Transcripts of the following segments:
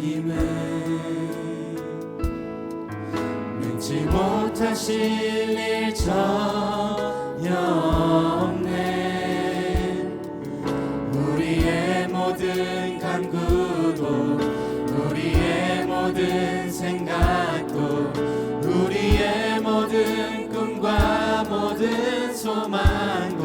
하나님의 믿지 못하실 일 전혀 없네. 우리의 모든 간구도 우리의 모든 생각도 우리의 모든 꿈과 모든 소망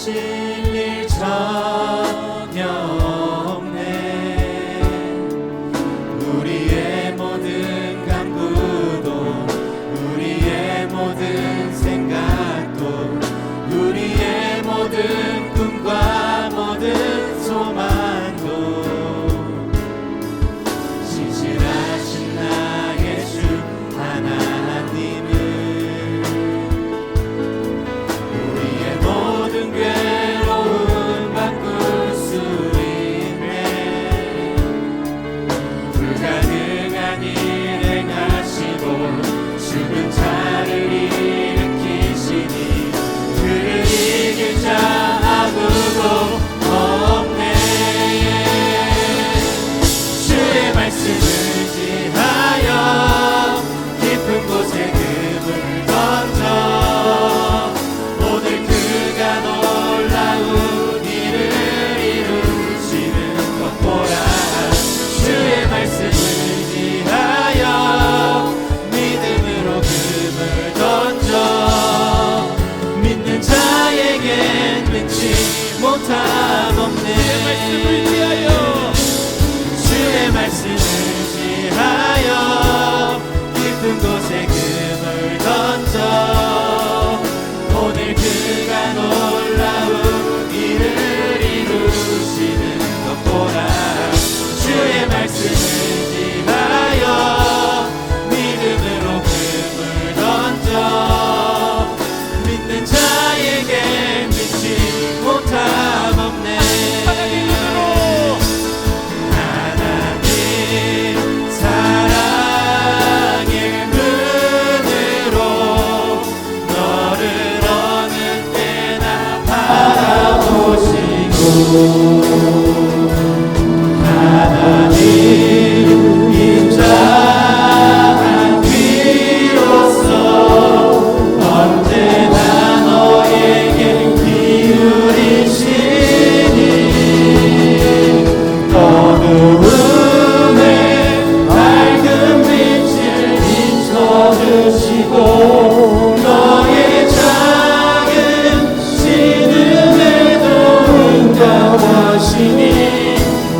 하실 일전 못함 Senhor.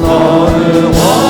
너는 원